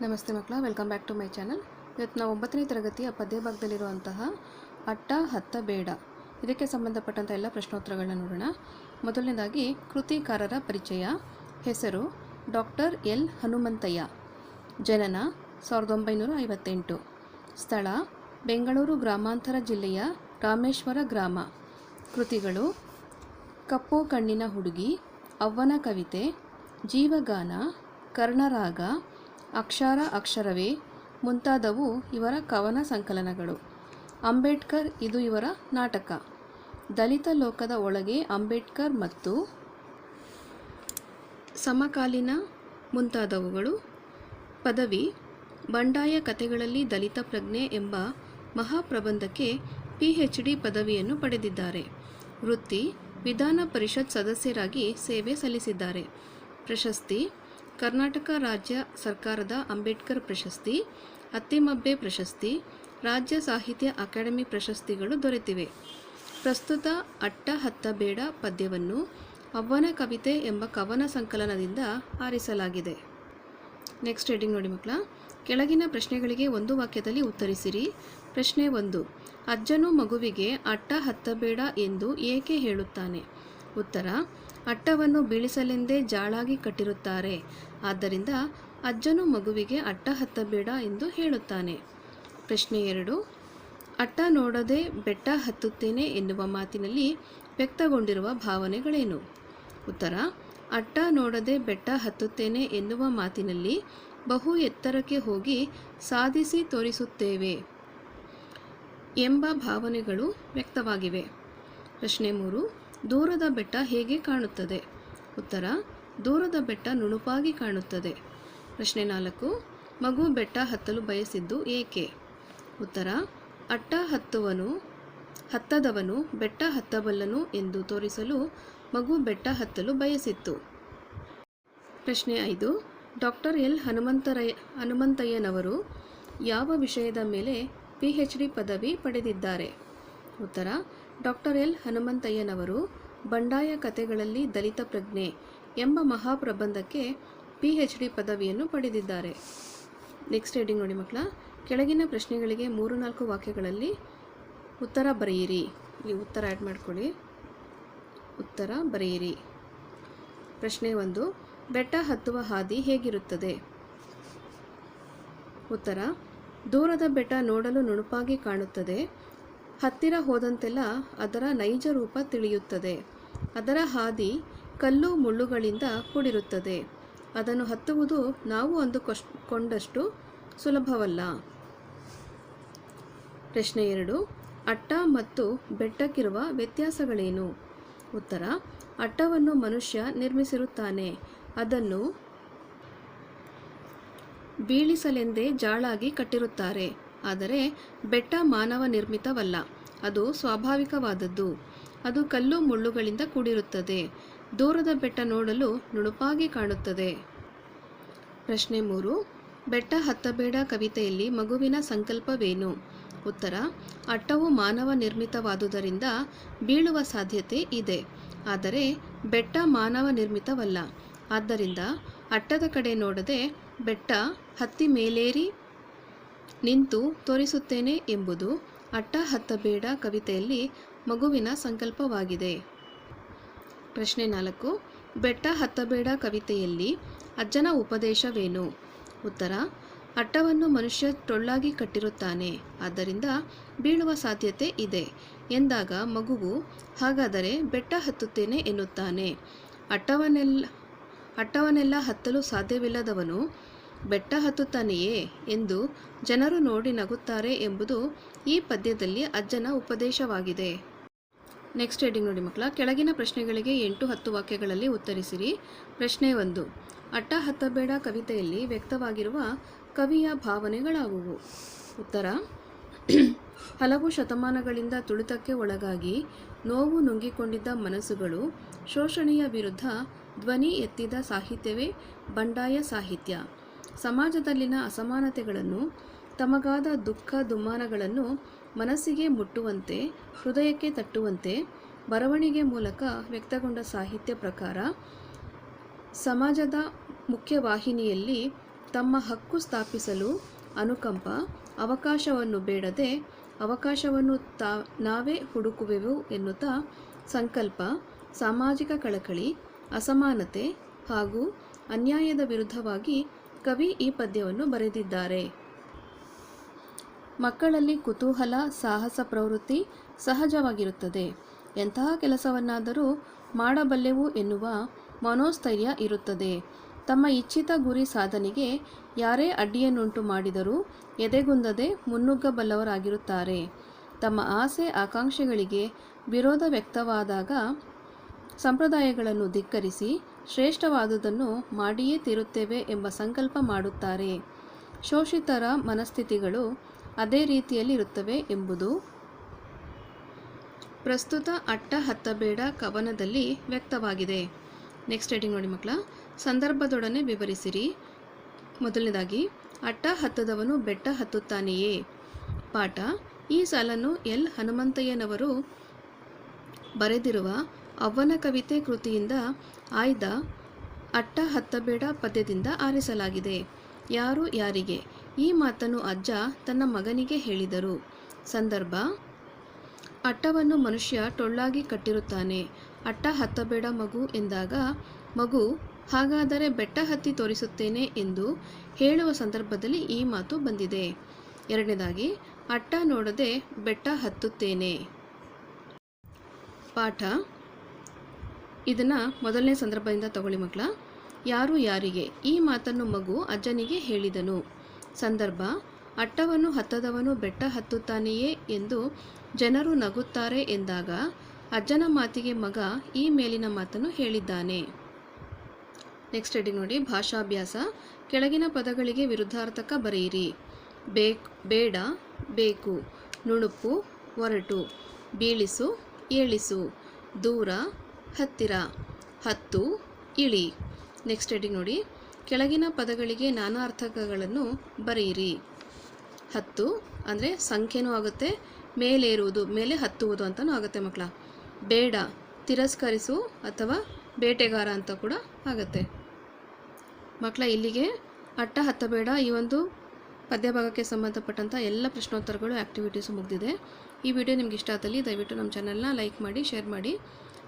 ನಮಸ್ತೆ ಮಕ್ಕಳ welcome back to my channel ಇವತ್ತು ನಾವು ಒಂಬತ್ತನೇ ತರಗತಿಯ ಪದ್ಯ ಭಾಗದಲ್ಲಿರುವಂತಹ ಅಟ್ಟ, ಹತ್ತ, ಬೇಡ ಇದಕ್ಕೆ ಸಂಬಂಧಪಟ್ಟಂಥ ಎಲ್ಲ ಪ್ರಶ್ನೋತ್ತರಗಳನ್ನ ನೋಡೋಣ. ಮೊದಲನೇದಾಗಿ, ಕೃತಿಕಾರರ ಪರಿಚಯ, ಹೆಸರು ಡಾಕ್ಟರ್ ಎಲ್ ಹನುಮಂತಯ್ಯ, ಜನನ ಸಾವಿರದ ಒಂಬೈನೂರ ಐವತ್ತೆಂಟು. ಸ್ಥಳ, ಬೆಂಗಳೂರು ಗ್ರಾಮಾಂತರ ಜಿಲ್ಲೆಯ ರಾಮೇಶ್ವರ ಗ್ರಾಮ. ಕೃತಿಗಳು, ಕಪ್ಪು ಕಣ್ಣಿನ ಹುಡುಗಿ ಅವ್ವನ ಕವಿತೆ, ಜೀವಗಾನ, ಕರ್ಣರಾಗ ಅಕ್ಷರ ಅಕ್ಷರವೇ ಮುಂತಾದವು ಇವರ ಕವನ ಸಂಕಲನಗಳು. ಅಂಬೇಡ್ಕರ್ ಇದು ಇವರ ನಾಟಕ. ದಲಿತ ಲೋಕದ ಒಳಗೆ ಅಂಬೇಡ್ಕರ್ ಮತ್ತು ಸಮಕಾಲೀನ ಮುಂತಾದವುಗಳು. ಪದವಿ, ಬಂಡಾಯ ಕಥೆಗಳಲ್ಲಿ ದಲಿತ ಪ್ರಜ್ಞೆ ಎಂಬ ಮಹಾಪ್ರಬಂಧಕ್ಕೆ ಪಿ ಎಚ್ ಡಿ ಪದವಿಯನ್ನು ಪಡೆದಿದ್ದಾರೆ. ವೃತ್ತಿ, ವಿಧಾನ ಪರಿಷತ್ ಸದಸ್ಯರಾಗಿ ಸೇವೆ ಸಲ್ಲಿಸಿದ್ದಾರೆ. ಪ್ರಶಸ್ತಿ ಕರ್ನಾಟಕ ರಾಜ್ಯ ಸರ್ಕಾರದ ಅಂಬೇಡ್ಕರ್ ಪ್ರಶಸ್ತಿ ಅತ್ತಿಮಬ್ಬೆ ಪ್ರಶಸ್ತಿ, ರಾಜ್ಯ ಸಾಹಿತ್ಯ ಅಕಾಡೆಮಿ ಪ್ರಶಸ್ತಿಗಳು ದೊರೆತಿವೆ. ಪ್ರಸ್ತುತ ಅಟ್ಟ ಹತ್ತ ಬೇಡ ಪದ್ಯವನ್ನು ಅವ್ವನ ಕವಿತೆ ಎಂಬ ಕವನ ಸಂಕಲನದಿಂದ ಆರಿಸಲಾಗಿದೆ. ನೆಕ್ಸ್ಟ್ ಹೆಡಿಂಗ್ ನೋಡಿ ಮಕ್ಕಳ, ಕೆಳಗಿನ ಪ್ರಶ್ನೆಗಳಿಗೆ ಒಂದು ವಾಕ್ಯದಲ್ಲಿ ಉತ್ತರಿಸಿರಿ. ಪ್ರಶ್ನೆ ಒಂದು, ಅಜ್ಜನು ಮಗುವಿಗೆ ಅಟ್ಟ ಹತ್ತಬೇಡ ಎಂದು ಏಕೆ ಹೇಳುತ್ತಾನೆ? ಉತ್ತರ ಅಟ್ಟವನ್ನು ಬೀಳಿಸಲೆಂದೇ ಜಾಳಾಗಿ ಕಟ್ಟಿರುತ್ತಾರೆ. ಆದ್ದರಿಂದ ಅಜ್ಜನು ಮಗುವಿಗೆ ಅಟ್ಟ ಹತ್ತಬೇಡ ಎಂದು ಹೇಳುತ್ತಾನೆ. ಪ್ರಶ್ನೆ ಎರಡು. ಅಟ್ಟ ನೋಡದೆ ಬೆಟ್ಟ ಹತ್ತುತ್ತೇನೆ ಎನ್ನುವ ಮಾತಿನಲ್ಲಿ ವ್ಯಕ್ತಗೊಂಡಿರುವ ಭಾವನೆಗಳೇನು? ಉತ್ತರ. ಅಟ್ಟ ನೋಡದೆ ಬೆಟ್ಟ ಹತ್ತುತ್ತೇನೆ ಎನ್ನುವ ಮಾತಿನಲ್ಲಿ ಬಹು ಎತ್ತರಕ್ಕೆ ಹೋಗಿ ಸಾಧಿಸಿ ತೋರಿಸುತ್ತೇವೆ ಎಂಬ ಭಾವನೆಗಳು ವ್ಯಕ್ತವಾಗಿವೆ. ಪ್ರಶ್ನೆ ಮೂರು. ದೂರದ ಬೆಟ್ಟ ಹೇಗೆ ಕಾಣುತ್ತದೆ? ಉತ್ತರ, ದೂರದ ಬೆಟ್ಟ ನುಣುಪಾಗಿ ಕಾಣುತ್ತದೆ. ಪ್ರಶ್ನೆ ನಾಲ್ಕು, ಮಗು ಬೆಟ್ಟ ಹತ್ತಲು ಬಯಸಿದ್ದು ಏಕೆ? ಉತ್ತರ, ಅಟ್ಟ ಹತ್ತುವನು, ಹತ್ತದವನು ಬೆಟ್ಟ ಹತ್ತಬಲ್ಲನು ಎಂದು ತೋರಿಸಲು ಮಗು ಬೆಟ್ಟ ಹತ್ತಲು ಬಯಸಿತ್ತು. ಪ್ರಶ್ನೆ ಐದು, ಡಾಕ್ಟರ್ ಎಲ್ ಹನುಮಂತರಯ್ಯ ಹನುಮಂತಯ್ಯನವರು ಯಾವ ವಿಷಯದ ಮೇಲೆ ಪಿ ಎಚ್ ಡಿ ಪದವಿ ಪಡೆದಿದ್ದಾರೆ? ಉತ್ತರ, ಡಾಕ್ಟರ್ ಎಲ್ ಹನುಮಂತಯ್ಯನವರು ಬಂಡಾಯ ಕಥೆಗಳಲ್ಲಿ ದಲಿತ ಪ್ರಜ್ಞೆ ಎಂಬ ಮಹಾಪ್ರಬಂಧಕ್ಕೆ ಪಿ ಎಚ್ ಡಿ ಪದವಿಯನ್ನು ಪಡೆದಿದ್ದಾರೆ. ನೆಕ್ಸ್ಟ್ ಹೆಡಿಂಗ್ ನೋಡಿ ಮಕ್ಕಳ, ಕೆಳಗಿನ ಪ್ರಶ್ನೆಗಳಿಗೆ ಮೂರು ನಾಲ್ಕು ವಾಕ್ಯಗಳಲ್ಲಿ ಉತ್ತರ ಬರೆಯಿರಿ. ನೀವು ಉತ್ತರ ಆ್ಯಡ್ ಮಾಡ್ಕೊಳ್ಳಿ. ಉತ್ತರ ಬರೆಯಿರಿ. ಪ್ರಶ್ನೆ ಒಂದು, ಬೆಟ್ಟ ಹತ್ತುವ ಹಾದಿ ಹೇಗಿರುತ್ತದೆ? ಉತ್ತರ, ದೂರದ ಬೆಟ್ಟ ನೋಡಲು ನುಣುಪಾಗಿ ಕಾಣುತ್ತದೆ, ಹತ್ತಿರ ಹೋದಂತೆಲ್ಲ ಅದರ ನೈಜ ರೂಪ ತಿಳಿಯುತ್ತದೆ. ಅದರ ಹಾದಿ ಕಲ್ಲು ಮುಳ್ಳುಗಳಿಂದ ಕೂಡಿರುತ್ತದೆ. ಅದನ್ನು ಹತ್ತುವುದು ನಾವು ಅಂದುಕೊಂಡಷ್ಟು ಸುಲಭವಲ್ಲ. ಪ್ರಶ್ನೆ ಎರಡು. ಅಟ್ಟ ಮತ್ತು ಬೆಟ್ಟಕ್ಕಿರುವ ವ್ಯತ್ಯಾಸಗಳೇನು? ಉತ್ತರ. ಅಟ್ಟವನ್ನು ಮನುಷ್ಯ ನಿರ್ಮಿಸಿರುತ್ತಾನೆ. ಅದನ್ನು ಬೀಳಿಸಲೆಂದೇ ಜಾಳಾಗಿ ಕಟ್ಟಿರುತ್ತಾರೆ. ಆದರೆ ಬೆಟ್ಟ ಮಾನವ ನಿರ್ಮಿತವಲ್ಲ. ಅದು ಸ್ವಾಭಾವಿಕವಾದದ್ದು. ಅದು ಕಲ್ಲು ಮುಳ್ಳುಗಳಿಂದ ಕೂಡಿರುತ್ತದೆ. ದೂರದ ಬೆಟ್ಟ ನೋಡಲು ನುಣುಪಾಗಿ ಕಾಣುತ್ತದೆ. ಪ್ರಶ್ನೆ ಮೂರು. ಬೆಟ್ಟ ಹತ್ತಬೇಡ ಕವಿತೆಯಲ್ಲಿ ಮಗುವಿನ ಸಂಕಲ್ಪವೇನು? ಉತ್ತರ. ಅಟ್ಟವು ಮಾನವ ನಿರ್ಮಿತವಾದುದರಿಂದ ಬೀಳುವ ಸಾಧ್ಯತೆ ಇದೆ. ಆದರೆ ಬೆಟ್ಟ ಮಾನವ ನಿರ್ಮಿತವಲ್ಲ. ಆದ್ದರಿಂದ ಅಟ್ಟದ ಕಡೆ ನೋಡದೆ ಬೆಟ್ಟ ಹತ್ತಿ ಮೇಲೇರಿ ನಿಂತು ತೋರಿಸುತ್ತೇನೆ ಎಂಬುದು ಅಟ್ಟ ಹತ್ತಬೇಡ ಕವಿತೆಯಲ್ಲಿ ಮಗುವಿನ ಸಂಕಲ್ಪವಾಗಿದೆ. ಪ್ರಶ್ನೆ ನಾಲ್ಕು, ಬೆಟ್ಟ ಹತ್ತಬೇಡ ಕವಿತೆಯಲ್ಲಿ ಅಜ್ಜನ ಉಪದೇಶವೇನು? ಉತ್ತರ, ಅಟ್ಟವನ್ನು ಮನುಷ್ಯ ಟೊಳ್ಳಾಗಿ ಕಟ್ಟಿರುತ್ತಾನೆ, ಆದ್ದರಿಂದ ಬೀಳುವ ಸಾಧ್ಯತೆ ಇದೆ, ಎಂದಾಗ ಮಗುವು ಹಾಗಾದರೆ ಬೆಟ್ಟ ಹತ್ತುತ್ತೇನೆ ಎನ್ನುತ್ತಾನೆ. ಅಟ್ಟವನ್ನೆಲ್ಲ ಅಟ್ಟವನ್ನೆಲ್ಲ ಹತ್ತಲು ಸಾಧ್ಯವಿಲ್ಲದವನು ಬೆಟ್ಟ ಹತ್ತುತ್ತಾನೆಯೇ ಎಂದು ಜನರು ನೋಡಿ ನಗುತ್ತಾರೆ ಎಂಬುದು ಈ ಪದ್ಯದಲ್ಲಿ ಅಜ್ಜನ ಉಪದೇಶವಾಗಿದೆ. ನೆಕ್ಸ್ಟ್ ಹೆಡಿಂಗ್ ನೋಡಿ ಮಕ್ಕಳ, ಕೆಳಗಿನ ಪ್ರಶ್ನೆಗಳಿಗೆ ಎಂಟು ಹತ್ತು ವಾಕ್ಯಗಳಲ್ಲಿ ಉತ್ತರಿಸಿರಿ. ಪ್ರಶ್ನೆ ಒಂದು, ಅಟ್ಟ ಹತ್ತಬೇಡ ಕವಿತೆಯಲ್ಲಿ ವ್ಯಕ್ತವಾಗಿರುವ ಕವಿಯ ಭಾವನೆಗಳಾವುವು? ಉತ್ತರ, ಹಲವು ಶತಮಾನಗಳಿಂದ ತುಳಿತಕ್ಕೆ ಒಳಗಾಗಿ ನೋವು ನುಂಗಿಕೊಂಡಿದ್ದ ಮನಸ್ಸುಗಳು, ಶೋಷಣೆಯ ವಿರುದ್ಧ ಧ್ವನಿ ಎತ್ತಿದ ಸಾಹಿತ್ಯವೇ ಬಂಡಾಯ ಸಾಹಿತ್ಯ. ಸಮಾಜದಲ್ಲಿನ ಅಸಮಾನತೆಗಳನ್ನು, ತಮಗಾದ ದುಃಖ ದುಮ್ಮಾನಗಳನ್ನು ಮನಸ್ಸಿಗೆ ಮುಟ್ಟುವಂತೆ, ಹೃದಯಕ್ಕೆ ತಟ್ಟುವಂತೆ ಬರವಣಿಗೆ ಮೂಲಕ ವ್ಯಕ್ತಗೊಂಡ ಸಾಹಿತ್ಯ ಪ್ರಕಾರ ಸಮಾಜದ ಮುಖ್ಯವಾಹಿನಿಯಲ್ಲಿ ತಮ್ಮ ಹಕ್ಕು ಸ್ಥಾಪಿಸಲು ಅನುಕಂಪ, ಅವಕಾಶವನ್ನು ಬೇಡದೆ ಅವಕಾಶವನ್ನು ತಾ, ನಾವೇ ಹುಡುಕುವೆವು ಎನ್ನುತ್ತಾ ಸಂಕಲ್ಪ, ಸಾಮಾಜಿಕ ಕಳಕಳಿ, ಅಸಮಾನತೆ ಹಾಗೂ ಅನ್ಯಾಯದ ವಿರುದ್ಧವಾಗಿ ಕವಿ ಈ ಪದ್ಯವನ್ನು ಬರೆದಿದ್ದಾರೆ. ಮಕ್ಕಳಲ್ಲಿ ಕುತೂಹಲ, ಸಾಹಸ, ಪ್ರವೃತ್ತಿ ಸಹಜವಾಗಿರುತ್ತದೆ. ಎಂತಹ ಕೆಲಸವನ್ನಾದರೂ ಮಾಡಬಲ್ಲೆವು ಎನ್ನುವ ಮನೋಸ್ಥೈರ್ಯ ಇರುತ್ತದೆ. ತಮ್ಮ ಇಚ್ಛಿತ ಗುರಿ ಸಾಧನೆಗೆ ಯಾರೇ ಅಡ್ಡಿಯನ್ನುಂಟು ಮಾಡಿದರೂ ಎದೆಗುಂದದೆ ಮುನ್ನುಗ್ಗಬಲ್ಲವರಾಗಿರುತ್ತಾರೆ. ತಮ್ಮ ಆಸೆ, ಆಕಾಂಕ್ಷೆಗಳಿಗೆ ವಿರೋಧ ವ್ಯಕ್ತವಾದಾಗ ಸಂಪ್ರದಾಯಗಳನ್ನು ಧಿಕ್ಕರಿಸಿ ಶ್ರೇಷ್ಠವಾದುದನ್ನು ಮಾಡಿಯೇ ತೀರುತ್ತೇವೆ ಎಂಬ ಸಂಕಲ್ಪ ಮಾಡುತ್ತಾರೆ. ಶೋಷಿತರ ಮನಸ್ಥಿತಿಗಳು ಅದೇ ರೀತಿಯಲ್ಲಿ ಇರುತ್ತವೆ ಎಂಬುದು ಪ್ರಸ್ತುತ ಅಟ್ಟ ಹತ್ತಬೇಡ ಕವನದಲ್ಲಿ ವ್ಯಕ್ತವಾಗಿದೆ. ನೆಕ್ಸ್ಟ್ ಹೇಳಿ ನೋಡಿ ಮಕ್ಕಳ. ಸಂದರ್ಭದೊಡನೆ ವಿವರಿಸಿರಿ. ಮೊದಲನೇದಾಗಿ, ಅಟ್ಟ ಹತ್ತದವನು ಬೆಟ್ಟ ಹತ್ತುತ್ತಾನೆಯೇ? ಪಾಠ. ಈ ಸಾಲನ್ನು ಎಲ್ ಹನುಮಂತಯ್ಯನವರು ಬರೆದಿರುವ ಅವ್ವನ ಕವಿತೆ ಕೃತಿಯಿಂದ ಆಯ್ದ ಅಟ್ಟ ಹತ್ತಬೇಡ ಪದ್ಯದಿಂದ ಆರಿಸಲಾಗಿದೆ. ಯಾರು ಯಾರಿಗೆ? ಈ ಮಾತನ್ನು ಅಜ್ಜ ತನ್ನ ಮಗನಿಗೆ ಹೇಳಿದರು. ಸಂದರ್ಭ, ಅಟ್ಟವನ್ನು ಮನುಷ್ಯ ಟೊಳ್ಳಾಗಿ ಕಟ್ಟಿರುತ್ತಾನೆ. ಅಟ್ಟ ಹತ್ತಬೇಡ ಮಗು ಎಂದಾಗ, ಮಗು, ಹಾಗಾದರೆ ಬೆಟ್ಟ ಹತ್ತಿ ತೋರಿಸುತ್ತೇನೆ ಎಂದು ಹೇಳುವ ಸಂದರ್ಭದಲ್ಲಿ ಈ ಮಾತು ಬಂದಿದೆ. ಎರಡನೇದಾಗಿ, ಅಟ್ಟ ನೋಡದೆ ಬೆಟ್ಟ ಹತ್ತುತ್ತೇನೆ. ಪಾಠ ಇದನ್ನು ಮೊದಲನೇ ಸಂದರ್ಭದಿಂದ ತಗೊಳ್ಳಿ ಮಕ್ಕಳ. ಯಾರು ಯಾರಿಗೆ? ಈ ಮಾತನ್ನು ಮಗು ಅಜ್ಜನಿಗೆ ಹೇಳಿದನು. ಸಂದರ್ಭ ಅಟ್ಟವನ್ನು ಹತ್ತದವನು ಬೆಟ್ಟ ಹತ್ತುತ್ತಾನೆಯೇ ಎಂದು ಜನರು ನಗುತ್ತಾರೆ ಎಂದಾಗ ಅಜ್ಜನ ಮಾತಿಗೆ ಮಗ ಈ ಮೇಲಿನ ಮಾತನ್ನು ಹೇಳಿದ್ದಾನೆ. ನೆಕ್ಸ್ಟ್ ಹೇಳಿ ನೋಡಿ, ಭಾಷಾಭ್ಯಾಸ. ಕೆಳಗಿನ ಪದಗಳಿಗೆ ವಿರುದ್ಧಾರ್ಥಕ ಬರೆಯಿರಿ. ಬೇಕ್, ಬೇಡ, ಬೇಕು. ನುಣುಪು, ಒರಟು. ಬೀಳಿಸು, ಏಳಿಸು. ದೂರ ಹತ್ತಿರ ಹತ್ತು ಇಳಿ. ನೆಕ್ಸ್ಟ್ ಹೆಡಿಂಗ್ ನೋಡಿ. ಕೆಳಗಿನ ಪದಗಳಿಗೆ ನಾನಾ ಅರ್ಥಕಗಳನ್ನು ಬರೆಯಿರಿ. ಹತ್ತು ಅಂದರೆ ಸಂಖ್ಯೆನೂ ಆಗುತ್ತೆ, ಮೇಲೇರುವುದು, ಮೇಲೆ ಹತ್ತುವುದು ಅಂತಲೂ ಆಗುತ್ತೆ ಮಕ್ಕಳ. ಬೇಡ, ತಿರಸ್ಕರಿಸು ಅಥವಾ ಬೇಟೆಗಾರ ಅಂತ ಕೂಡ ಆಗುತ್ತೆ. ಮಕ್ಕಳ, ಇಲ್ಲಿಗೆ ಅಟ್ಟ ಹತ್ತಬೇಡ. ಈ ಒಂದು ಪದ್ಯಭಾಗಕ್ಕೆ ಸಂಬಂಧಪಟ್ಟಂಥ ಎಲ್ಲ ಪ್ರಶ್ನೋತ್ತರಗಳು ಆ್ಯಕ್ಟಿವಿಟೀಸು ಮುಗಿದಿದೆ. ಈ ವಿಡಿಯೋ ನಿಮ್ಗೆ ಇಷ್ಟ ಆದಲ್ಲಿ ದಯವಿಟ್ಟು ನಮ್ಮ ಚಾನಲ್ನ ಲೈಕ್ ಮಾಡಿ ಶೇರ್ ಮಾಡಿ.